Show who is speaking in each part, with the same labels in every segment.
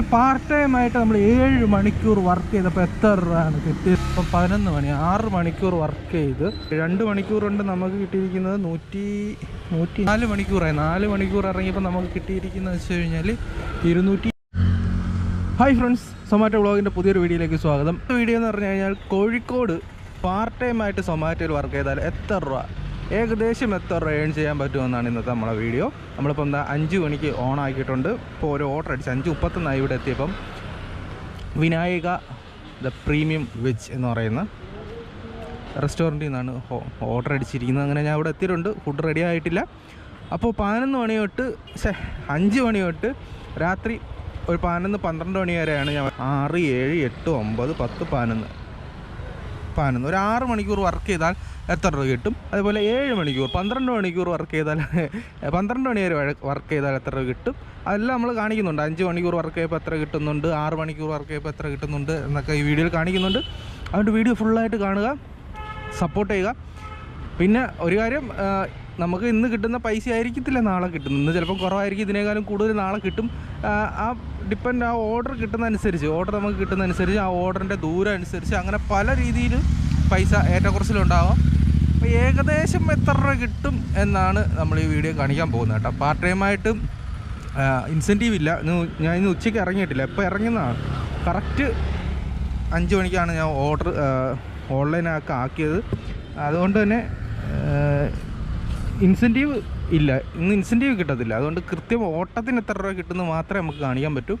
Speaker 1: അങ്ങനെ part time ആയിട്ട് നമ്മൾ ഏഴ് മണിക്കൂർ വർക്ക് ചെയ്തപ്പോൾ എത്ര രൂപയാണ് കിട്ടിയത്? ഇപ്പം പതിനൊന്ന് മണി ആറ് മണിക്കൂർ വർക്ക് ചെയ്ത് രണ്ട് മണിക്കൂർ കൊണ്ട് നമുക്ക് കിട്ടിയിരിക്കുന്നത് നൂറ്റി നൂറ്റി നാല് മണിക്കൂറായി. നാല് മണിക്കൂർ ഇറങ്ങിയപ്പോൾ നമുക്ക് കിട്ടിയിരിക്കുന്നത് വെച്ച് കഴിഞ്ഞാൽ ഇരുന്നൂറ്റി ഹായ് ഫ്രണ്ട്സ് സൊമാറ്റോ വ്ളോഗിന്റെ പുതിയൊരു വീഡിയോയിലേക്ക് സ്വാഗതം. വീഡിയോ എന്ന് പറഞ്ഞു കഴിഞ്ഞാൽ കോഴിക്കോട് പാർട്ട് ടൈം ആയിട്ട് സൊമാറ്റോയിൽ വർക്ക് ചെയ്താൽ എത്ര രൂപ ഏകദേശം എത്ര റേൺ ചെയ്യാൻ പറ്റുമെന്നാണ് ഇന്നത്തെ നമ്മളെ വീഡിയോ നമ്മളിപ്പോൾ എന്താ അഞ്ച് മണിക്ക് ഓൺ ആക്കിയിട്ടുണ്ട്. ഇപ്പോൾ ഒരു ഓർഡർ അടിച്ച് അഞ്ച് മുപ്പത്തൊന്നായി ഇവിടെ എത്തിയപ്പം വിനായക ദ പ്രീമിയം വെജ് എന്ന് പറയുന്ന റെസ്റ്റോറന്റിൽ നിന്നാണ് ഓർഡർ അടിച്ചിരിക്കുന്നത്. അങ്ങനെ ഞാൻ ഇവിടെ എത്തിയിട്ടുണ്ട്. ഫുഡ് റെഡി ആയിട്ടില്ല. അപ്പോൾ പതിനൊന്ന് മണി തൊട്ട് അഞ്ച് മണി തൊട്ട് രാത്രി ഒരു പതിനൊന്ന് പന്ത്രണ്ട് മണി വരെയാണ് ഞാൻ ആറ് ഏഴ് എട്ട് ഒമ്പത് പത്ത് പതിനൊന്ന് പതിനൊന്ന് ഒരു ആറ് മണിക്കൂർ വർക്ക് ചെയ്താൽ എത്ര രൂപ കിട്ടും? അതുപോലെ ഏഴ് മണിക്കൂർ പന്ത്രണ്ട് മണിക്കൂർ വർക്ക് ചെയ്താൽ പന്ത്രണ്ട് മണി വരെ വർക്ക് ചെയ്താൽ എത്ര രൂപ കിട്ടും? അതെല്ലാം നമ്മൾ കാണിക്കുന്നുണ്ട്. അഞ്ച് മണിക്കൂർ വർക്ക് ചെയ്യുമ്പോൾ എത്ര കിട്ടുന്നുണ്ട്? ആറ് മണിക്കൂർ വർക്ക് ചെയ്യുമ്പോൾ എത്ര കിട്ടുന്നുണ്ട്? എന്നൊക്കെ ഈ വീഡിയോയിൽ കാണിക്കുന്നുണ്ട്. അതുകൊണ്ട് വീഡിയോ ഫുള്ളായിട്ട് കാണുക സപ്പോർട്ട് ചെയ്യുക. പിന്നെ ഒരു കാര്യം നമുക്ക് ഇന്ന് കിട്ടുന്ന പൈസ ആയിരിക്കത്തില്ല നാളെ കിട്ടുന്നത് ഇന്ന് ചിലപ്പോൾ കുറവായിരിക്കും ഇതിനേക്കാളും കൂടുതൽ നാളെ കിട്ടും. ആ, ഡിപ്പെൻഡ് ആ ഓർഡർ കിട്ടുന്ന അനുസരിച്ച് ഓർഡർ നമുക്ക് കിട്ടുന്ന അനുസരിച്ച് ആ ഓർഡറിന്റെ ദൂരം അനുസരിച്ച് അങ്ങനെ പല രീതിയിൽ പൈസ ഏറ്റക്കുറച്ചിലുണ്ടാവാം. അപ്പോൾ ഏകദേശം എത്ര രൂപ കിട്ടും എന്നാണ് നമ്മൾ ഈ വീഡിയോ കാണിക്കാൻ പോകുന്നത് കേട്ടോ. പാർട്ട് ടൈമായിട്ടും ഇൻസെന്റീവ് ഇല്ല. ഞാൻ ഇന്ന് ഉച്ചയ്ക്ക് ഇറങ്ങിയിട്ടില്ല. എപ്പോൾ ഇറങ്ങുന്നതാണ്. കറക്റ്റ് അഞ്ച് മണിക്കാണ് ഞാൻ ഓർഡർ ഓൺലൈനൊക്കെ ആക്കിയത്. അതുകൊണ്ട് തന്നെ ഇൻസെന്റീവ് ഇല്ല. ഇന്ന് ഇൻസെന്റീവ് കിട്ടത്തില്ല. അതുകൊണ്ട് കൃത്യം ഓട്ടത്തിന് എത്ര രൂപ കിട്ടുന്നത് മാത്രമേ നമുക്ക് കാണിക്കാൻ പറ്റൂ.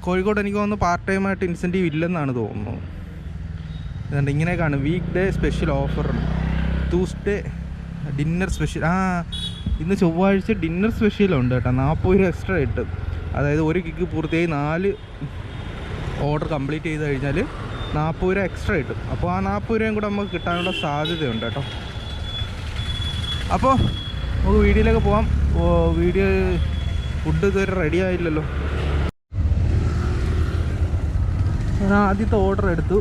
Speaker 1: കോഴിക്കോട് എനിക്ക് തോന്നുന്നു പാർട്ട് ടൈമായിട്ട് ഇൻസെന്റീവ് ഇല്ലെന്നാണ് തോന്നുന്നത്. അതുകൊണ്ട് കാണും weekday special offer Tuesday dinner special ആ ഇന്ന് ചൊവ്വാഴ്ച ഡിന്നർ സ്പെഷ്യലുണ്ട് കേട്ടോ. നാൽപ്പത് രൂപ എക്സ്ട്രാ കിട്ടും. അതായത് ഒരു കിക്ക് പൂർത്തിയായി നാല് ഓർഡർ കംപ്ലീറ്റ് ചെയ്ത് കഴിഞ്ഞാൽ നാൽപ്പത് രൂപ എക്സ്ട്രാ കിട്ടും. അപ്പോൾ ആ നാൽപ്പത് രൂപയും കൂടെ നമുക്ക് കിട്ടാനുള്ള സാധ്യതയുണ്ട് കേട്ടോ. അപ്പോൾ നമുക്ക് വീഡിയോയിലേക്ക് ഓ, വീഡിയോ ഫുഡ് ഇതുവരെ റെഡി ആയില്ലല്ലോ. ഞാൻ ആദ്യത്തെ ഓർഡർ എടുത്തു.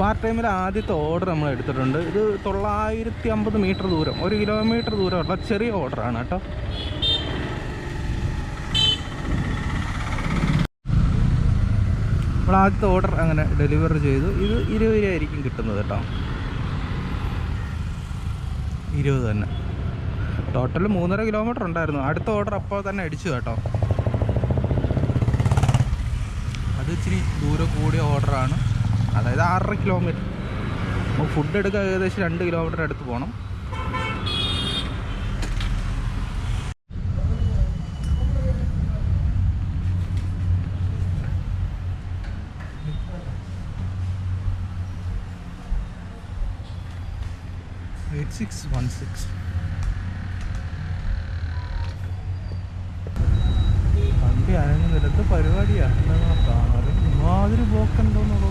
Speaker 1: പാർട്ട് ടൈമിൽ ആദ്യത്തെ ഓർഡർ നമ്മൾ എടുത്തിട്ടുണ്ട്. ഇത് തൊള്ളായിരത്തി അമ്പത് മീറ്റർ ദൂരം ഒരു കിലോമീറ്റർ ദൂരമുള്ള ചെറിയ ഓർഡറാണ് കേട്ടോ. നമ്മൾ ആദ്യത്തെ ഓർഡർ അങ്ങനെ ഡെലിവറി ചെയ്തു. ഇത് ഇരുപത് രൂപ കിട്ടുന്നത് കേട്ടോ. ഇരുപത് തന്നെ. ടോട്ടൽ മൂന്നര കിലോമീറ്റർ ഉണ്ടായിരുന്നു. അടുത്ത ഓർഡർ അപ്പോൾ തന്നെ അടിച്ചു കേട്ടോ. അത് ഇച്ചിരി ദൂരം കൂടിയ ഓർഡറാണ് അതായത് ആറര കിലോമീറ്റർ ഫുഡ് എടുക്കാൻ ഏകദേശം രണ്ട് കിലോമീറ്റർ അടുത്ത് പോകണം എയ്റ്റ് സിക്സ് വൺ സിക്സ് വണ്ടി അനങ്ങുന്നില്ല എന്ത് പരിപാടിയാ എന്താ കാണാറ് ഇമാതിരി പോക്കുണ്ടോന്നുള്ളൂ.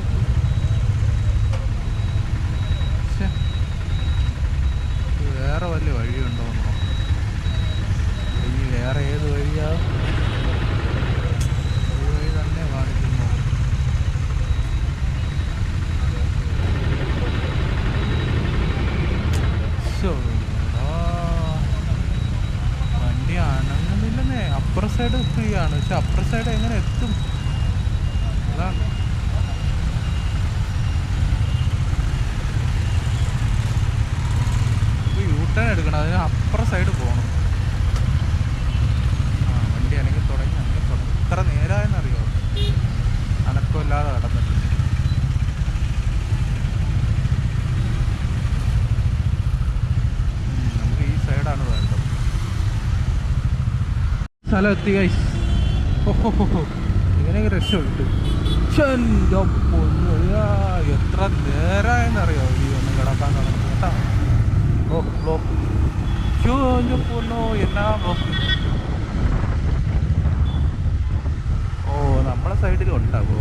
Speaker 1: ശ്ശെ. വേറെ വല്ല വഴിയുണ്ടോന്നോ? ഇനി വേറെ ഏത് വഴിയാ ഈ വഴി തന്നെ കാണിക്കുന്നു ശ്ശോ, എടാ. വണ്ടി അനങ്ങുന്നില്ലെന്നേ അപ്പുറ സൈഡ് ഫ്രീ ആണ് പക്ഷെ അപ്പുറ സൈഡ് എങ്ങനെ എത്തും? അതാണ്. യൂ ടേൺ എടുക്കണം അതിന് അപ്പുറ സൈഡ് പോകണം. ആ വണ്ടി അനങ്ങി തുടങ്ങി ഈ സ്ഥലം എത്തി ഗൈസ് ഇങ്ങനെയൊക്കെ രക്ഷപ്പെട്ടു. എന്റെ പൊന്നു എത്ര നേരമായെന്നറിയോ ഈ ഒന്ന് കിടക്കാൻ തുടങ്ങി കേട്ടാ. ഓ ബ്ലോക്ക് ഷോ ബ്ലോക്ക് ഓ നമ്മളെ സൈഡിലും ഉണ്ടാവോ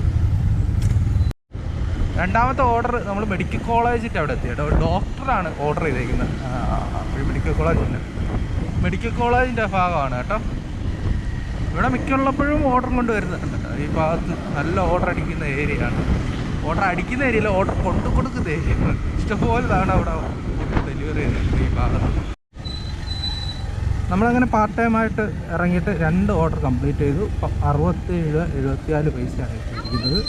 Speaker 1: രണ്ടാമത്തെ ഓർഡർ നമ്മൾ മെഡിക്കൽ കോളേജിന്റെ അവിടെ എത്തി കേട്ടോ. ഡോക്ടറാണ് ഓർഡർ ചെയ്തേക്കുന്നത്. മെഡിക്കൽ കോളേജിന്റെ മെഡിക്കൽ കോളേജിന്റെ ഭാഗമാണ് കേട്ടോ. ഇവിടെ മിക്കുള്ളപ്പോഴും ഓർഡർ കൊണ്ട് വരുന്നുണ്ട് ഈ ഭാഗത്ത് നല്ല ഓർഡർ അടിക്കുന്ന ഏരിയ ആണ്. ഓർഡർ അടിക്കുന്ന ഏരിയയിൽ ഓർഡർ കൊണ്ടു കൊടുക്കുന്ന ഏരിയ ഇഷ്ടംപോലെതാണ് അവിടെ ഡെലിവറി ചെയ്തിട്ടുണ്ട് ഈ ഭാഗത്ത്. നമ്മളങ്ങനെ പാർട്ട് ടൈം ആയിട്ട് ഇറങ്ങിയിട്ട് രണ്ട് ഓർഡർ കംപ്ലീറ്റ് ചെയ്തു. അറുപത്തേഴ് എഴുപത്തിനാല് പൈസയാണ് കിട്ടിയിരിക്കുന്നത്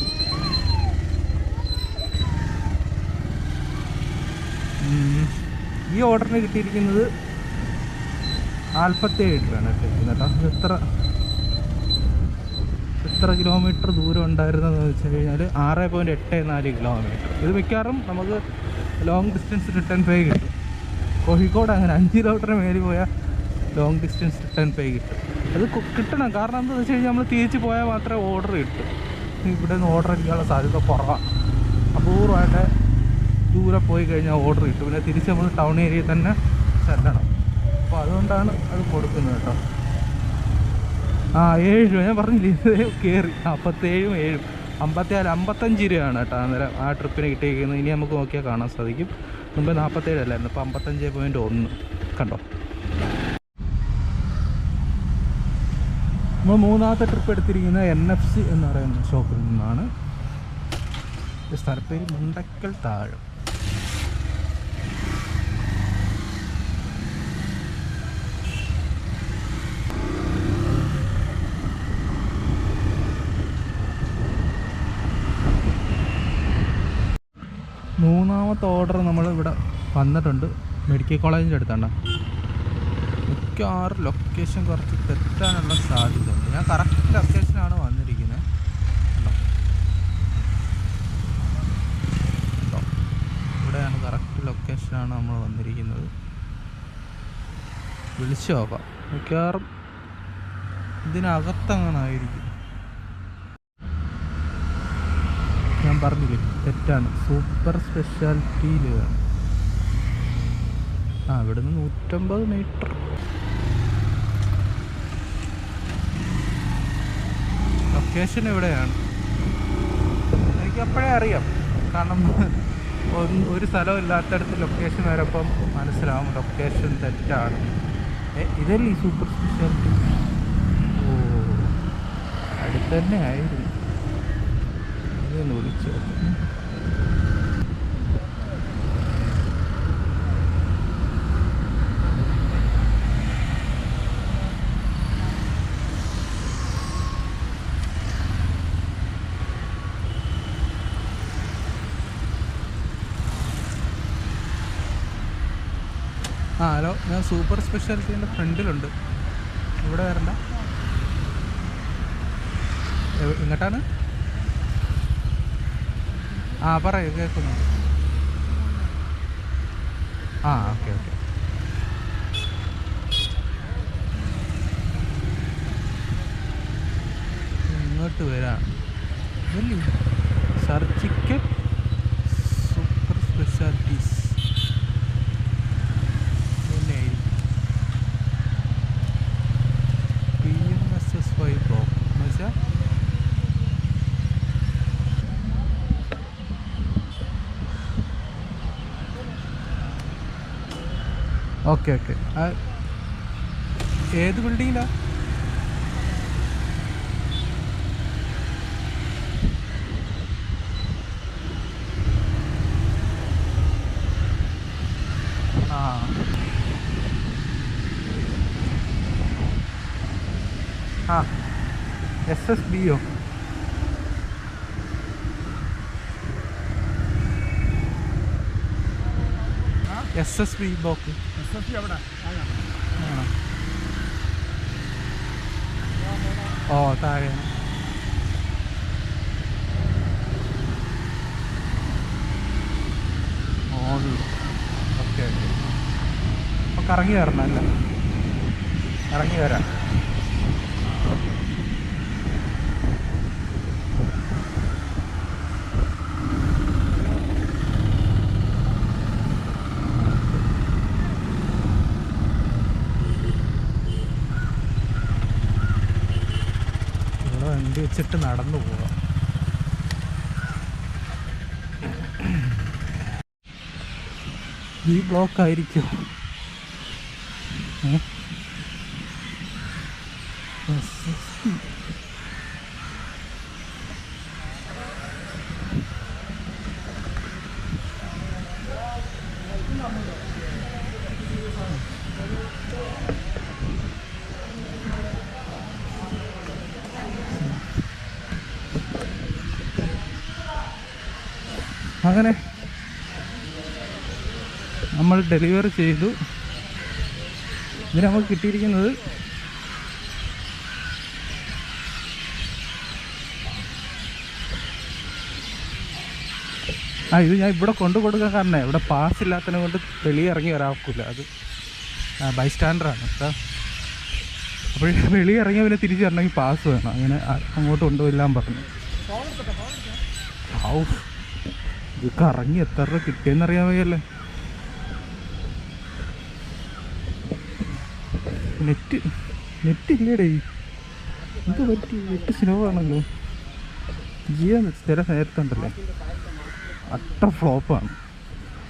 Speaker 1: ഉം. ഈ ഓർഡറിന് കിട്ടിയിരിക്കുന്നത് നാൽപ്പത്തേഴ് രൂപയാണ് കേട്ടോ. ഇത് എത്ര കിലോമീറ്റർ ദൂരം ഉണ്ടായിരുന്നതെന്ന് വെച്ച് കഴിഞ്ഞാൽ ആറ് പോയിന്റ് എട്ട് നാല് കിലോമീറ്റർ ഇത് മിക്കവാറും നമുക്ക് ലോങ് ഡിസ്റ്റൻസ് റിട്ടേൺ പേ കിട്ടും. കോഴിക്കോട് അങ്ങനെ അഞ്ച് കിലോമീറ്റർ മേലിൽ പോയാൽ ലോങ് ഡിസ്റ്റൻസ് റിട്ടേൺ പേ കിട്ടും. അത് കിട്ടണം. കാരണം എന്താണെന്ന് വെച്ച് കഴിഞ്ഞാൽ നമ്മൾ തിരിച്ച് പോയാൽ മാത്രമേ ഓർഡർ കിട്ടും. ഇവിടെ നിന്ന് ഓർഡർ അടിക്കാനുള്ള സാധ്യത കുറവാണ് അപൂർവമായിട്ട് ദൂരെ പോയി കഴിഞ്ഞാൽ ഓർഡർ കിട്ടും. പിന്നെ തിരിച്ച് നമ്മൾ ടൗൺ ഏരിയയിൽ തന്നെ ചെല്ലണം. അപ്പോൾ അതുകൊണ്ടാണ് അത് കൊടുക്കുന്നത് കേട്ടോ. ആ ഏഴ് രൂപ. ഞാൻ പറഞ്ഞില്ലേ ഇത് കയറി നാൽപ്പത്തേഴും ഏഴും. അമ്പത്തിനാല് അമ്പത്തഞ്ച് രൂപയാണ് കേട്ടോ അന്നേരം ആ ട്രിപ്പിന് കിട്ടിയിരിക്കുന്നത്. ഇനി നമുക്ക് നോക്കിയാൽ കാണാൻ സാധിക്കും. മുമ്പ് നാൽപ്പത്തേഴല്ലായിരുന്നു ഇപ്പോൾ അമ്പത്തഞ്ച് പോയിന്റ് ഒന്ന്. കണ്ടോ? നമ്മൾ മൂന്നാമത്തെ ട്രിപ്പ് എടുത്തിരിക്കുന്നത് എൻ എഫ് സി എന്ന് പറയുന്ന ഷോപ്പിൽ നിന്നാണ്. സ്ഥലപ്പേര് മുണ്ടക്കൽ താഴം. മൂന്നാമത്തെ ഓർഡർ നമ്മൾ ഇവിടെ വന്നിട്ടുണ്ട്. മെഡിക്കൽ കോളേജിന്റെ അടുത്താണ്. മിക്കവാറും ലൊക്കേഷൻ കുറച്ച് തെറ്റാനുള്ള സാധ്യത ഉണ്ട് ഞാൻ കറക്റ്റ് ലൊക്കേഷനാണ് വന്നിരിക്കുന്നത്? കണ്ടോ? ഇവിടെയാണ് കറക്റ്റ് ലൊക്കേഷനാണ് നമ്മൾ വന്നിരിക്കുന്നത്. വിളിച്ചു നോക്കാം. മിക്കവാറും ഇതിനകത്തങ്ങനെ ഞാൻ പറഞ്ഞില്ലേ? തെറ്റാണ്. സൂപ്പർ സ്പെഷ്യാലിറ്റിയിലാണ് ആ ഇവിടുന്ന് നൂറ്റമ്പത് മീറ്റർ ലൊക്കേഷൻ എവിടെയാണ്? എനിക്ക് അപ്പോഴേ അറിയാം. കാരണം ഒരു സ്ഥലം ഇല്ലാത്തടത്ത് ലൊക്കേഷൻ വരപ്പം മനസ്സിലാവും ലൊക്കേഷൻ തെറ്റാണ്. ഇതല്ലേ സൂപ്പർ സ്പെഷ്യാലിറ്റി ഓ അടുത്ത് തന്നെ ആയിരുന്നു. ഇതൊന്ന് വിളിച്ചു ആ ഹലോ ഞാൻ സൂപ്പർ സ്പെഷ്യാലിറ്റീന്റെ ഫ്രണ്ടിലുണ്ട്. ഇവിടെ വരണ്ട. എങ്ങോട്ടാണ് ആ പറയൂ കേൾക്കുന്നു. ആ ഓക്കെ ഓക്കെ. ഇങ്ങോട്ട് വരാം. സർജിക്കൽ സൂപ്പർ സ്പെഷ്യാലിറ്റീസ് തന്നെയായിരിക്കും P M S S Y block എന്ന് വെച്ചാൽ ഓക്കെ ഓക്കെ. ഏത് ബിൽഡിങ്ങിലാ ആ. ആ എസ് എസ് ബിയോ എസ് എസ് ബി ബ്ലോക്ക് ഓ താഴെ. മോളിൽ ഓക്കെ ഓക്കെ. അപ്പോൾ കറങ്ങി വരണം അല്ലേ? ഇറങ്ങി വരാം ഇവിടെ വണ്ടി വെച്ചിട്ട് നടന്നു പോവാം ഈ ബ്ലോക്കായിരിക്കും ഏ? SSB. അങ്ങനെ നമ്മൾ ഡെലിവറി ചെയ്തു. ഇതിന് നമുക്ക് കിട്ടിയിരിക്കുന്നത് ആ ഇത് ഞാൻ ഇവിടെ കൊണ്ടു കൊടുക്കാൻ കാരണം ഇവിടെ പാസ് ഇല്ലാത്തതിനെ കൊണ്ട് വെളി ഇറങ്ങി വരാക്കില്ല. അത് ബൈ സ്റ്റാൻഡറാണ് കേട്ടോ. അപ്പോൾ വെളി ഇറങ്ങി പിന്നെ തിരിച്ചു വരണമെങ്കിൽ പാസ് വേണം. അങ്ങനെ അങ്ങോട്ട് കൊണ്ടുപോയില്ലാൻ പറഞ്ഞു. ഔ ഇത് കറങ്ങി എത്ര കിട്ടിയെന്നറിയാൻ വയ്യല്ലേ? നെറ്റ് നെറ്റ് ഇല്ലേടേ എന്ത് പറ്റി? നെറ്റ് സ്ലോ ആണല്ലോ ജിയോ ചില നേരത്തുണ്ടല്ലേ? അട്ട ഫ്ലോപ്പാണ്.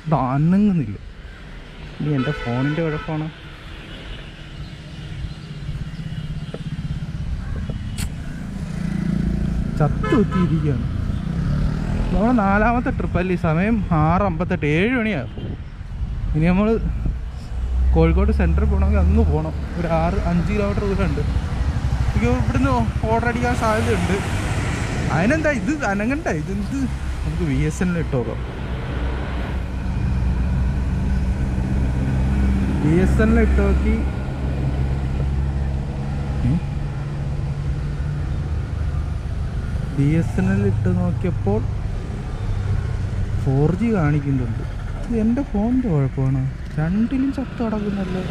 Speaker 1: ഇത് അനങ്ങുന്നില്ല. ഇനി എന്റെ ഫോണിന്റെ കുഴപ്പമാണ്? ചത്തു കുത്തിയിരിക്കുകയാണ് നമ്മൾ നാലാമത്തെ ട്രിപ്പല്ലേ സമയം ആറ് അമ്പത്തെട്ട് ഏഴ് മണിയാകും ഇനി നമ്മൾ കോഴിക്കോട് സെന്ററിൽ പോകണമെങ്കിൽ അന്ന് പോകണം. ഒരു ആറ് അഞ്ച് കിലോമീറ്റർ ദൂരം ഉണ്ട് എനിക്ക് ഇവിടുന്ന് ഓർഡർ അടിക്കാൻ സാധ്യതയുണ്ട്. അതിനെന്താ? ഇത് അനങ്ങണ്ട. ഇത് എന്ത്? നമുക്ക് വി എസ് എന്നിൽ ഇട്ടോക്കാം ബി എസ് എന്നിൽ ഇട്ട് നോക്കി. ബി എസ് എൻ എൽ ഇട്ട് നോക്കിയപ്പോൾ ഫോർ ജി കാണിക്കുന്നുണ്ട്. ഇത് എന്റെ ഫോണിന്റെ കുഴപ്പമാണ്? രണ്ടിലും ചത്ത് കിടക്കുന്നല്ലോ?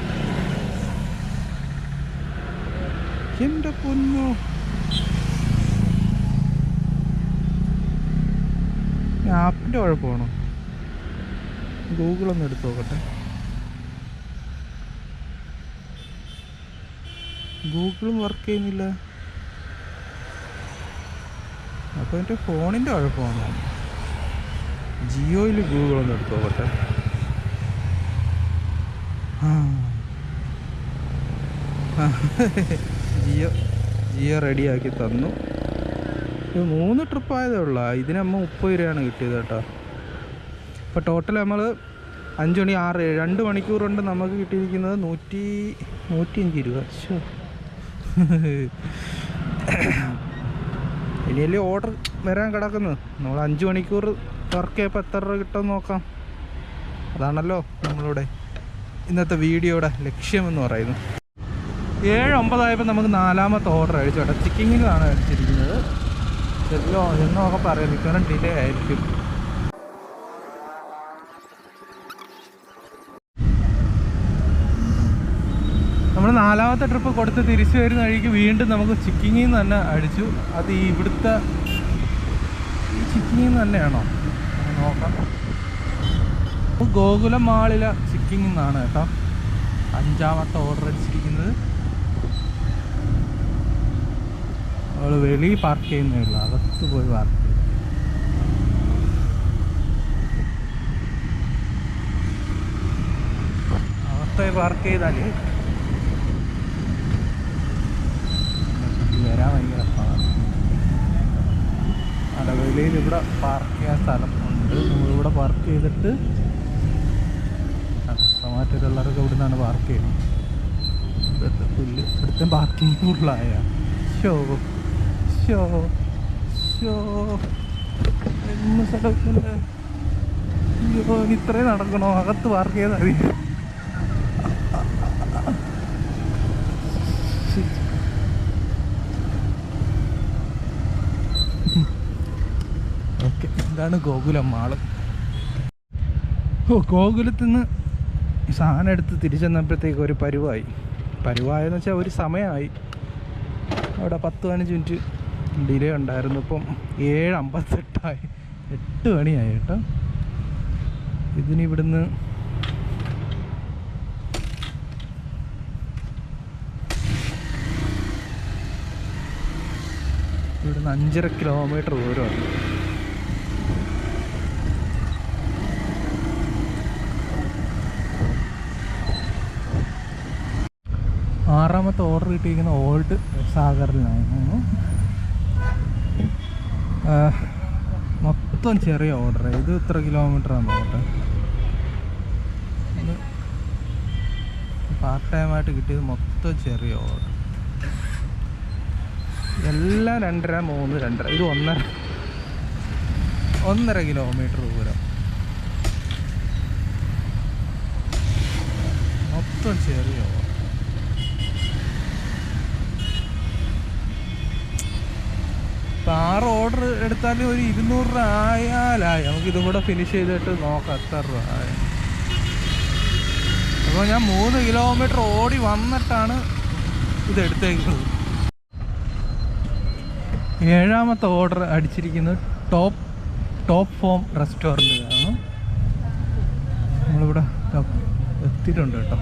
Speaker 1: എന്റെ പൊന്നു. ആപ്പിന്റെ കുഴപ്പമാണോ? ഗൂഗിൾ ഒന്ന് എടുത്ത് നോക്കട്ടെ. ഗൂഗിളും വർക്ക് ചെയ്യുന്നില്ല. അപ്പോൾ എന്റെ ഫോണിന്റെ കുഴപ്പമാണോ? ജിയോയിൽ ഗൂഗിൾ ഒന്ന് എടുത്ത് നോക്കട്ടെ. ജിയോ ജിയോ റെഡിയാക്കി തന്നു. ഇത് മൂന്ന് ട്രിപ്പ് ആയതേ ഉള്ളു. ഇതിനമ്മ മുപ്പത് രൂപയാണ് കിട്ടിയത് കേട്ടോ. ഇപ്പോൾ ടോട്ടൽ നമ്മൾ അഞ്ച് മണി ആറ് രണ്ട് മണിക്കൂർ കൊണ്ട് നമുക്ക് കിട്ടിയിരിക്കുന്നത് നൂറ്റി നൂറ്റി അഞ്ച് രൂപ ശോ. ഇനിയല്ലേ ഓർഡർ വരാൻ കിടക്കുന്നത് നമ്മൾ അഞ്ച് മണിക്കൂർ വർക്ക് ചെയ്യപ്പോൾ എത്ര രൂപ കിട്ടുമെന്ന് നോക്കാം. അതാണല്ലോ നമ്മളിവിടെ ഇന്നത്തെ വീഡിയോയുടെ ലക്ഷ്യമെന്ന് പറയുന്നത് ഏഴ് ഒമ്പതായപ്പോൾ നമുക്ക് നാലാമത്തെ ഓർഡർ അടിച്ചു കേട്ടോ. ചിക്കിങ്ങിലാണ് അടിച്ചിരിക്കുന്നത്. ചെല്ലോ എന്നൊക്കെ പറയാം. മിക്കവാറും ഡിലേ ആയിരിക്കും. നമ്മൾ നാലാമത്തെ ട്രിപ്പ് കൊടുത്ത് തിരിച്ചു വരുന്ന വഴിക്ക് വീണ്ടും നമുക്ക് ചിക്കിങ്ങിൽ നിന്ന് തന്നെ അടിച്ചു. അത് ഇവിടുത്തെ ഈ ചിക്കിങ്ങിൽ നിന്ന് തന്നെയാണോ? നോക്കാം. ഗോകുലം മാളിലെ ചിക്കിങ്ങിൽ നിന്നാണ് കേട്ടോ അഞ്ചാമത്തെ ഓർഡർ അടിച്ചിരിക്കുന്നത്. അവൾ വെളിയിൽ പാർക്ക് ചെയ്യുന്നേ ഉള്ളൂ അകത്ത് പോയി പാർക്ക് ചെയ്യും പാർക്ക് ചെയ്താൽ വരാൻ ഭയങ്കര അവിടെ വെളിയിൽ ഇവിടെ പാർക്ക് ചെയ്യാൻ സ്ഥലം ഉണ്ട്. നമ്മളിവിടെ പാർക്ക് ചെയ്തിട്ട് സൊമാറ്റോയിലുള്ളവരൊക്കെ ഇവിടെ നിന്നാണ് പാർക്ക് ചെയ്യുന്നത്. പുല്ല് ഇവിടുത്തെ പാർക്കിംഗ് ഫുള്ളായ ഷോ ഷോ ഷോ എന്ന് സ്ഥലത്തില്ല അയ്യോ ഇത്രയും നടക്കണോ? അകത്ത് പാർക്ക് ചെയ്താൽ മതി. ഓക്കെ ഇതാണ് ഗോകുലം മാൾ. ഓ ഗോകുലത്തിൽ നിന്ന് സാധനം എടുത്ത് തിരിച്ചെന്നപ്പോഴത്തേക്ക് ഒരു പരുവായി. പരുവായെന്ന് വെച്ചാൽ ഒരു സമയമായി. അവിടെ പത്ത് പതിനഞ്ച് മിനിറ്റ് ഡിലേ ഉണ്ടായിരുന്നു. ഇപ്പം ഏഴ് അമ്പത്തെട്ടായി. എട്ട് മണിയായി കേട്ടോ. ഇതിനിവിടുന്ന് ഇവിടുന്ന് അഞ്ചര കിലോമീറ്റർ ദൂരമാണ്. ആറാമത്തെ ഓർഡർ കിട്ടിയിരിക്കുന്ന ഓൾഡ് സാഗറിലാണ് മൊത്തം ചെറിയ ഓർഡർ ഇത് ഇത്ര കിലോമീറ്റർ ആണ് നോട്ടെ പാർട്ട് ടൈമായിട്ട് കിട്ടിയത് മൊത്തം ചെറിയ ഓർഡർ എല്ലാം രണ്ടര മൂന്ന് രണ്ടര. ഇത് ഒന്നര ഒന്നര കിലോമീറ്റർ ദൂരം. മൊത്തം ചെറിയ ഓട്ടം. ഇപ്പം ആറ് ഓർഡർ എടുത്താൽ ഒരു ഇരുന്നൂറ് രൂപ ആയാലായി നമുക്ക് ഇതും കൂടെ ഫിനിഷ് ചെയ്തിട്ട് നോക്കാം എത്ര രൂപ ആയി അപ്പോൾ ഞാൻ മൂന്ന് കിലോമീറ്റർ ഓടി വന്നിട്ടാണ് ഇത് എടുത്തേക്കുന്നത്. ഏഴാമത്തെ ഓർഡർ അടിച്ചിരിക്കുന്നത് ടോപ്പ് ടോപ്പ് ഫോം റെസ്റ്റോറന്റിലാണ് നമ്മളിവിടെ എത്തിയിട്ടുണ്ട് കേട്ടോ.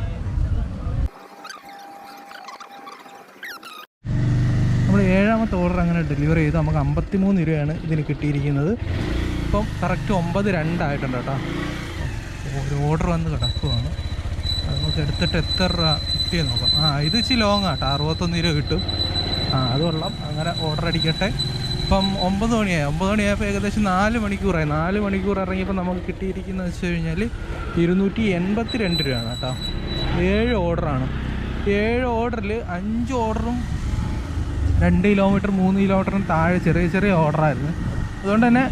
Speaker 1: ഏഴാമത്തെ ഓർഡർ അങ്ങനെ ഡെലിവറി ചെയ്ത് നമുക്ക് അമ്പത്തി മൂന്ന് രൂപയാണ് ഇതിന് കിട്ടിയിരിക്കുന്നത്. ഇപ്പം കറക്റ്റ് ഒമ്പത് രണ്ടായിട്ടുണ്ട് കേട്ടോ. ഒരു ഓർഡർ വന്ന് കിടക്കുവാണ്. നമുക്ക് എടുത്തിട്ട് എത്ര രൂപ കിട്ടിയെന്ന് നോക്കാം. ആ ഇത് ഇച്ചിരി ലോങ് ആട്ടോ. അറുപത്തൊന്ന് രൂപ കിട്ടും. ആ അത് കൊള്ളാം. അങ്ങനെ ഓർഡർ അടിക്കട്ടെ. ഇപ്പം ഒമ്പത് മണിയായി. ഒമ്പത് മണിയായപ്പോൾ ഏകദേശം നാല് മണിക്കൂറായി. നാല് മണിക്കൂർ ഇറങ്ങിയപ്പോൾ നമുക്ക് കിട്ടിയിരിക്കുന്നത് വെച്ച് കഴിഞ്ഞാൽ ഇരുന്നൂറ്റി എൺപത്തി രണ്ട് രൂപയാണ് കേട്ടോ. ഏഴ് ഓർഡറാണ് ഏഴ് ഓർഡറിൽ അഞ്ച് ഓർഡറും രണ്ട് കിലോമീറ്റർ മൂന്ന് കിലോമീറ്ററിന് താഴെ ചെറിയ ചെറിയ ഓർഡറായിരുന്നു അതുകൊണ്ട് തന്നെ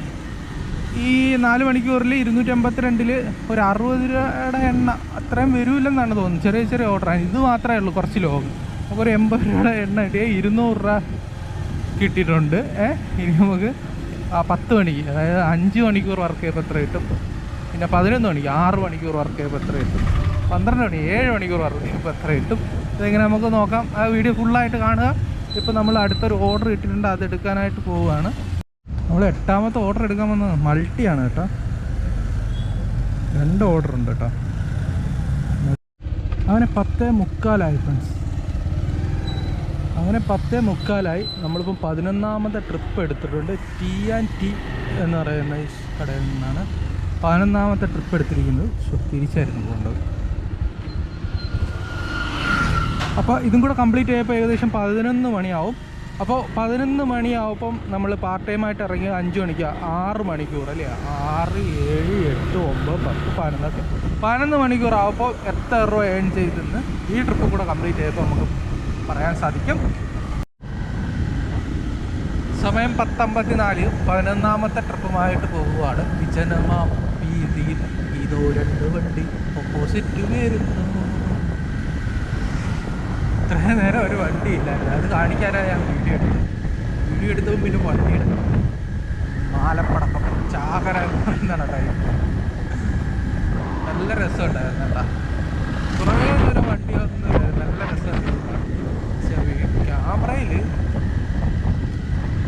Speaker 1: ഈ നാല് മണിക്കൂറിൽ ഇരുന്നൂറ്റി അമ്പത്തിരണ്ടിൽ ഒരു അറുപത് രൂപയുടെ എണ്ണ അത്രയും വരില്ലെന്നാണ് തോന്നുന്നത്. ചെറിയ ചെറിയ ഓർഡറാണ് ഇത് മാത്രമേ ഉള്ളൂ കുറച്ച് ലോകം നമുക്ക് ഒരു എൺപത് രൂപയുടെ എണ്ണ കിട്ടിയ ഇരുന്നൂറ് രൂപ കിട്ടിയിട്ടുണ്ട്. ഇനി നമുക്ക് പത്ത് മണിക്ക് അതായത് അഞ്ച് മണിക്കൂർ വർക്ക് ചെയ്യുമ്പോൾ എത്ര കിട്ടും? പിന്നെ പതിനൊന്ന് മണിക്ക് ആറ് മണിക്കൂർ വർക്ക് ചെയ്യുമ്പോൾ എത്ര കിട്ടും? പന്ത്രണ്ട് മണി ഏഴ് മണിക്കൂർ വർക്ക് ചെയ്യുമ്പോൾ എത്ര കിട്ടും? ഇതെങ്ങനെ നമുക്ക് നോക്കാം. ആ വീഡിയോ ഫുള്ളായിട്ട് കാണുക. ഇപ്പോൾ നമ്മൾ അടുത്തൊരു ഓർഡർ ഇട്ടിട്ടുണ്ട് അത് എടുക്കാനായിട്ട് പോവുകയാണ്. നമ്മൾ എട്ടാമത്തെ ഓർഡർ എടുക്കാൻ വന്നത് മൾട്ടിയാണ് കേട്ടോ. രണ്ട് ഓർഡർ ഉണ്ട് കേട്ടോ. അങ്ങനെ പത്തേ മുക്കാലായി ഫ്രണ്ട്സ് അങ്ങനെ പത്തേ മുക്കാലായി. നമ്മളിപ്പം പതിനൊന്നാമത്തെ ട്രിപ്പ് എടുത്തിട്ടുണ്ട്. ടി ആൻഡ് ടി എന്ന് പറയുന്ന കടയിൽ നിന്നാണ് പതിനൊന്നാമത്തെ ട്രിപ്പ് എടുത്തിരിക്കുന്നത്. തിരിച്ചായിരുന്നു പോകേണ്ടത്. അപ്പോൾ ഇതും കൂടെ കംപ്ലീറ്റ് ചെയ്യപ്പോൾ ഏകദേശം പതിനൊന്ന് മണിയാവും. അപ്പോൾ പതിനൊന്ന് മണിയാവുമ്പം നമ്മൾ പാർട്ട് ടൈം ആയിട്ട് ഇറങ്ങിയത് അഞ്ച് മണിക്ക് ആറ് മണിക്കൂർ അല്ലേ? ആറ് ഏഴ് എട്ട് ഒമ്പത് പത്ത് പതിനൊന്നൊക്കെ. പതിനൊന്ന് മണിക്കൂർ ആവുമ്പോൾ എത്ര രൂപ ഏൺ ചെയ്തെന്ന് ഈ ട്രിപ്പ് കൂടെ കംപ്ലീറ്റ് ചെയ്തപ്പോൾ നമുക്ക് പറയാൻ സാധിക്കും. സമയം പത്തമ്പത്തിനാല്. പതിനൊന്നാമത്തെ ട്രിപ്പുമായിട്ട് പോകുവാണ് വിജനമാ. വീതിയിൽ ഇതോ രണ്ട് വണ്ടി. ഓപ്പോസിറ്റ് വരുന്നു. ഇത്രയും നേരം ഒരു വണ്ടി ഇല്ലായിരുന്നു. അത് കാണിക്കാനാണ് ഞാൻ വീഡിയോ എടുത്തത്. വീഡിയോ എടുത്തു പിന്നെ വണ്ടി എടുത്തു. മാലപ്പടക്കം ചാകര എന്ന് ടൈം നല്ല രസമുണ്ടായിരുന്നു കേട്ടോ. കുറേ നേരം വണ്ടി വന്ന് നല്ല രസമുണ്ടായിരുന്നു. ക്യാമറയിൽ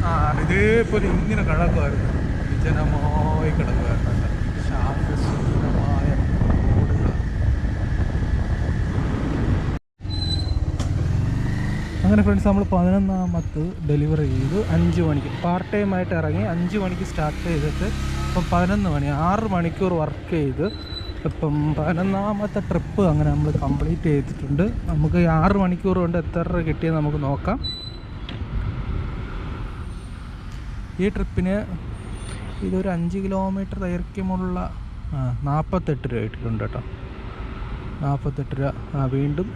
Speaker 1: ആ ഇതേപോലെ ഇങ്ങനെ കിടക്കുമായിരുന്നു വിജനമായി കിടക്കുമായിരുന്നു അങ്ങനെ ഫ്രണ്ട്സ് നമ്മൾ പതിനൊന്നാമത്ത് ഡെലിവറി ചെയ്തു. അഞ്ച് മണിക്ക്. പാർട്ട് ടൈം ആയിട്ട് ഇറങ്ങി അഞ്ച് മണിക്ക് സ്റ്റാർട്ട് ചെയ്തിട്ട് ഇപ്പം പതിനൊന്ന് മണി ആറ് മണിക്കൂർ വർക്ക് ചെയ്ത് ഇപ്പം പതിനൊന്നാമത്തെ ട്രിപ്പ് അങ്ങനെ നമ്മൾ കംപ്ലീറ്റ് ചെയ്തിട്ടുണ്ട്. നമുക്ക് ആറ് മണിക്കൂർ കൊണ്ട് എത്ര രൂപ കിട്ടിയെന്ന് നമുക്ക് നോക്കാം. ഈ ട്രിപ്പിന് ഇതൊരു അഞ്ച് കിലോമീറ്റർ ദൈർഘ്യമുള്ള നാൽപ്പത്തെട്ട് രൂപ ഇട്ടിട്ടുണ്ട് കേട്ടോ. നാൽപ്പത്തെട്ട് രൂപ വീണ്ടും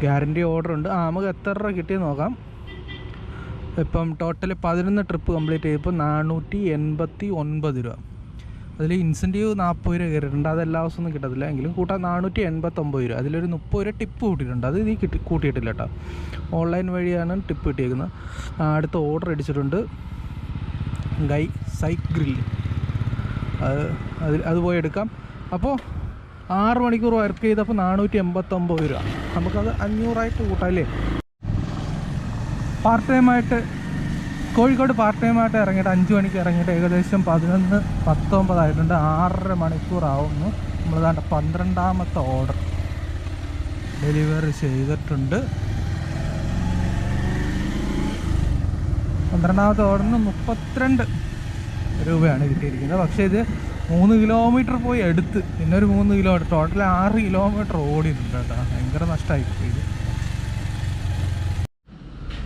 Speaker 1: ഗ്യാരണ്ടി ഓർഡർ ഉണ്ട്. ആ നമുക്ക് എത്ര രൂപ കിട്ടിയെന്ന് നോക്കാം. ഇപ്പം ടോട്ടൽ പതിനൊന്ന് ട്രിപ്പ് കംപ്ലീറ്റ് ചെയ്തപ്പോൾ നാനൂറ്റി എൺപത്തി ഒൻപത് രൂപ. അതിൽ ഇൻസെന്റീവ് നാൽപ്പത് രൂപ കയറിയിട്ടുണ്ട്. അത് എല്ലാ ദിവസവും ഒന്നും കിട്ടത്തില്ല. എങ്കിലും കൂട്ടാൻ നാനൂറ്റി എൺപത്തൊമ്പത് രൂപ. അതിലൊരു മുപ്പത് രൂപ ടിപ്പ് കൂട്ടിയിട്ടുണ്ട്. അത് ഇത് കിട്ടി കൂട്ടിയിട്ടില്ല കേട്ടോ. ഓൺലൈൻ വഴിയാണ് ടിപ്പ് കിട്ടിയേക്കുന്നത്. അടുത്ത ഓർഡർ അടിച്ചിട്ടുണ്ട്. ഗൈ സൈക്ക് ഗ്രില്ല്. അത് അത് പോയി എടുക്കാം. അപ്പോൾ ആറ് മണിക്കൂർ വർക്ക് ചെയ്തപ്പോൾ നാനൂറ്റി എൺപത്തൊമ്പത് രൂപ. നമുക്കത് അഞ്ഞൂറായിട്ട് കൂട്ടാം അല്ലേ? പാർട്ട് ടൈമായിട്ട് കോഴിക്കോട് പാർട്ട് ടൈമായിട്ട് ഇറങ്ങിയിട്ട് അഞ്ച് മണിക്ക് ഇറങ്ങിയിട്ട് ഏകദേശം പതിനൊന്ന് പത്തൊമ്പതായിട്ടുണ്ട് ആറര മണിക്കൂറാവുന്നു. നമ്മളതാണ്ട് പന്ത്രണ്ടാമത്തെ ഓർഡർ ഡെലിവറി ചെയ്തിട്ടുണ്ട്. പന്ത്രണ്ടാമത്തെ ഓർഡറിന് മുപ്പത്തിരണ്ട് രൂപയാണ് കിട്ടിയിരിക്കുന്നത്. പക്ഷേ ഇത് മൂന്ന് കിലോമീറ്റർ പോയി എടുത്ത് പിന്നെ ഒരു മൂന്ന് കിലോമീറ്റർ ടോട്ടൽ ആറ് കിലോമീറ്റർ ഓടിയിട്ടുണ്ട് കേട്ടോ. ഭയങ്കര നഷ്ടമായി പോയി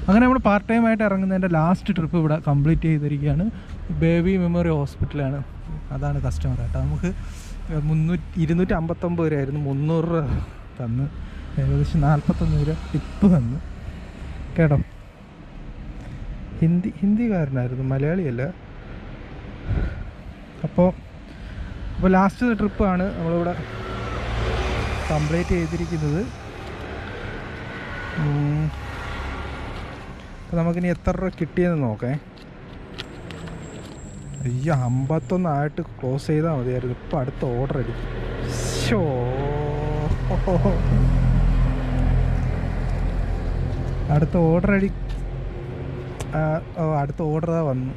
Speaker 1: അങ്ങനെ നമ്മൾ പാർട്ട് ടൈം ആയിട്ട് ഇറങ്ങുന്നതിന്റെ ലാസ്റ്റ് ട്രിപ്പ് ഇവിടെ കംപ്ലീറ്റ് ചെയ്തിരിക്കുകയാണ്. ബേബി മെമ്മോറിയൽ ഹോസ്പിറ്റലാണ് അതാണ് കസ്റ്റമർ കേട്ടോ. നമുക്ക് മുന്നൂറ്റി ഇരുന്നൂറ്റി അമ്പത്തൊമ്പത് രൂപയായിരുന്നു. മുന്നൂറ് രൂപ തന്ന്. ഏകദേശം നാൽപ്പത്തൊന്ന് രൂപ ടിപ്പ് തന്ന്. കേട്ടോ? ഹിന്ദി ഹിന്ദിക്കാരനായിരുന്നു. മലയാളിയല്ല. അപ്പോൾ അപ്പോൾ ലാസ്റ്റ് ട്രിപ്പാണ് നമ്മളിവിടെ കംപ്ലീറ്റ് ചെയ്തിരിക്കുന്നത്. അപ്പോൾ നമുക്കിനി എത്ര രൂപ കിട്ടിയെന്ന് നോക്കേ. അയ്യോ അമ്പത്തൊന്നായിട്ട് ക്ലോസ് ചെയ്താൽ മതിയായിരുന്നു. ഇപ്പം അടുത്ത ഓർഡർ അടിക്കും ഷോ അടുത്ത ഓർഡർ അടി അടുത്ത ഓർഡർ വന്നു.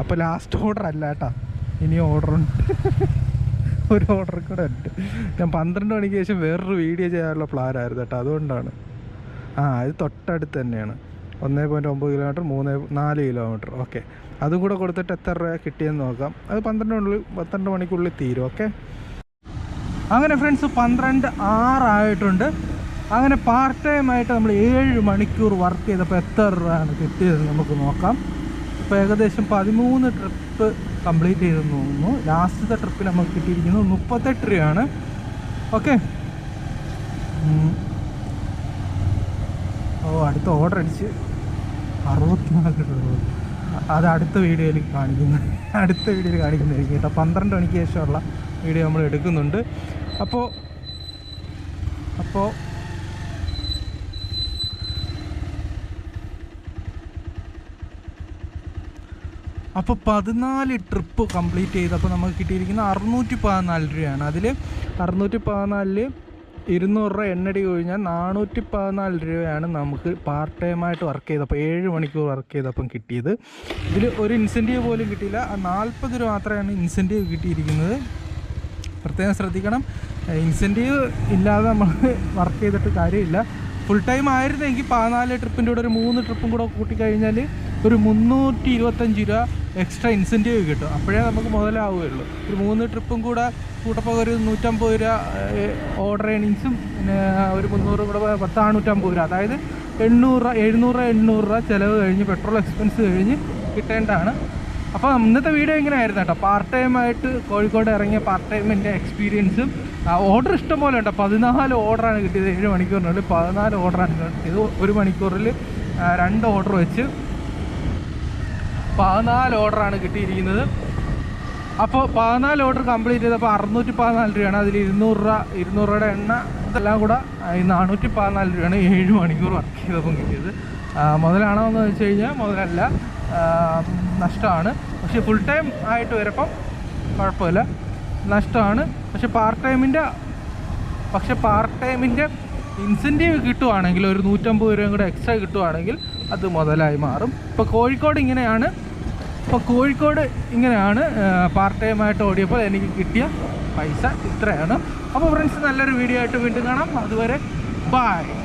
Speaker 1: അപ്പോൾ ലാസ്റ്റ് ഓർഡർ അല്ല കേട്ടാ. ഇനി ഓർഡർ ഉണ്ട്. ഒരു ഓർഡർ കൂടെ ഉണ്ട്. ഞാൻ പന്ത്രണ്ട് മണിക്ക് ശേഷം വേറൊരു വീഡിയോ ചെയ്യാനുള്ള പ്ലാനായിരുന്നു കേട്ടോ. അതുകൊണ്ടാണ്. ആ ഇത് തൊട്ടടുത്ത് തന്നെയാണ്. ഒന്നേ പോയിന്റ് ഒമ്പത് കിലോമീറ്റർ മൂന്ന് നാല് കിലോമീറ്റർ ഓക്കെ അതും കൂടെ കൊടുത്തിട്ട് എത്ര രൂപ കിട്ടിയെന്ന് നോക്കാം. അത് പന്ത്രണ്ടിനുള്ളിൽ പന്ത്രണ്ട് മണിക്കുള്ളിൽ തീരും. ഓക്കെ അങ്ങനെ ഫ്രണ്ട്സ് പന്ത്രണ്ട് ആറായിട്ടുണ്ട് അങ്ങനെ പാർട്ട് ടൈം ആയിട്ട് നമ്മൾ ഏഴ് മണിക്കൂർ വർക്ക് ചെയ്തപ്പോൾ എത്ര രൂപയാണ് കിട്ടിയത് നമുക്ക് നോക്കാം. ഇപ്പോൾ ഏകദേശം പതിമൂന്ന് ട്രിപ്പ് കംപ്ലീറ്റ് ചെയ്തെന്ന് തോന്നുന്നു. ലാസ്റ്റത്തെ ട്രിപ്പിൽ നമുക്ക് കിട്ടിയിരിക്കുന്നത് മുപ്പത്തെട്ട് രൂപയാണ്. ഓക്കെ ഓ അടുത്ത ഓർഡർ അടിച്ച് അറുപത്തിനാല് രൂപ. അത് അടുത്ത വീഡിയോയിൽ കാണിക്കുന്നു. അടുത്ത വീഡിയോയിൽ കാണിക്കുന്നതായിരിക്കും കേട്ടോ. പന്ത്രണ്ട് മണിക്ക് ശേഷമുള്ള വീഡിയോ നമ്മൾ എടുക്കുന്നുണ്ട്. അപ്പോൾ അപ്പോൾ അപ്പോൾ പതിനാല് ട്രിപ്പ് കംപ്ലീറ്റ് ചെയ്തപ്പോൾ നമുക്ക് കിട്ടിയിരിക്കുന്ന അറുന്നൂറ്റി പതിനാല് രൂപയാണ്. അതിൽ അറുന്നൂറ്റി പതിനാലിൽ ഇരുന്നൂറ് രൂപ എണ്ണടി കഴിഞ്ഞാൽ നാനൂറ്റി പതിനാല് രൂപയാണ് നമുക്ക് പാർട്ട് ടൈമായിട്ട് വർക്ക് ചെയ്തപ്പോൾ ഏഴ് മണിക്കൂർ വർക്ക് ചെയ്തപ്പം കിട്ടിയത്. ഇതിൽ ഒരു ഇൻസെന്റീവ് പോലും കിട്ടിയില്ല. നാൽപ്പത് രൂപ മാത്രമാണ് ഇൻസെന്റീവ് കിട്ടിയിരിക്കുന്നത്. പ്രത്യേകം ശ്രദ്ധിക്കണം. ഇൻസെന്റീവ് ഇല്ലാതെ നമ്മൾ വർക്ക് ചെയ്തിട്ട് കാര്യമില്ല. ഫുൾ ടൈം ആയിരുന്നെങ്കിൽ പതിനാല് ട്രിപ്പിന്റെ കൂടെ ഒരു മൂന്ന് ട്രിപ്പും കൂടെ കൂട്ടിക്കഴിഞ്ഞാൽ ഒരു മുന്നൂറ്റി ഇരുപത്തഞ്ച് രൂപ എക്സ്ട്രാ ഇൻസെന്റീവ് കിട്ടും. അപ്പോഴേ നമുക്ക് മുതലാവുകയുള്ളൂ. ഒരു മൂന്ന് ട്രിപ്പും കൂടെ കൂട്ടപ്പോൾ ഒരു നൂറ്റമ്പത് രൂപ ഓർഡർ ഏണിങ്സും പിന്നെ ഒരു മുന്നൂറ് കൂടെ പത്ത് നാനൂറ്റമ്പത് രൂപ. അതായത് എണ്ണൂറ് രൂപ എഴുന്നൂറ് രൂപ എണ്ണൂറ് രൂപ ചിലവ് കഴിഞ്ഞ് പെട്രോൾ എക്സ്പെൻസ് കഴിഞ്ഞ് കിട്ടേണ്ടതാണ്. അപ്പോൾ ഇന്നത്തെ വീഡിയോ എങ്ങനെയായിരുന്നു കേട്ടോ? പാർട്ട് ടൈമായിട്ട് കോഴിക്കോട് ഇറങ്ങിയ പാർട്ട് ടൈമിന്റെ എക്സ്പീരിയൻസും ഓർഡർ ഇഷ്ടം പോലെ ഉണ്ടോ. പതിനാല് ഓർഡറാണ് കിട്ടിയത് ഏഴ് മണിക്കൂറിനുള്ളിൽ. പതിനാല് ഓർഡറാണ് കിട്ടിയത്. ഒരു മണിക്കൂറിൽ രണ്ട് ഓർഡർ വെച്ച് പതിനാല് ഓർഡറാണ് കിട്ടിയിരിക്കുന്നത്. അപ്പോൾ പതിനാല് ഓർഡർ കംപ്ലീറ്റ് ചെയ്തപ്പോൾ അറുന്നൂറ്റി പതിനാല് രൂപയാണ്. അതിൽ ഇരുന്നൂറ് രൂപ ഇരുന്നൂറ് രൂപയുടെ എണ്ണ ഇതെല്ലാം കൂടെ നാനൂറ്റി പതിനാല് രൂപയാണ് ഏഴ് മണിക്കൂർ വർക്ക് ചെയ്തപ്പം കിട്ടിയത്. മുതലാണോ എന്ന് വെച്ച് കഴിഞ്ഞാൽ മുതലല്ല. നഷ്ടമാണ്. പക്ഷേ ഫുൾ ടൈം ആയിട്ട് വരുമ്പം കുഴപ്പമില്ല. നഷ്ടമാണ്. പക്ഷേ പാർട്ട് ടൈമിന്റെ പക്ഷെ പാർട്ട് ടൈമിന്റെ ഇൻസെന്റീവ് കിട്ടുവാണെങ്കിൽ ഒരു നൂറ്റമ്പത് രൂപയും കൂടെ എക്സ്ട്രാ കിട്ടുവാണെങ്കിൽ അത് മുതലായി മാറും. ഇപ്പോൾ കോഴിക്കോട് ഇങ്ങനെയാണ്. ഇപ്പോൾ കോഴിക്കോട് ഇങ്ങനെയാണ് പാർട്ട് ടൈം ആയിട്ട് ഓടിയപ്പോൾ എനിക്ക് കിട്ടിയ പൈസ ഇത്രയാണ്. അപ്പോൾ ഫ്രണ്ട്സ് നല്ലൊരു വീഡിയോ ആയിട്ട് വീണ്ടും കാണാം. അതുവരെ ബായ്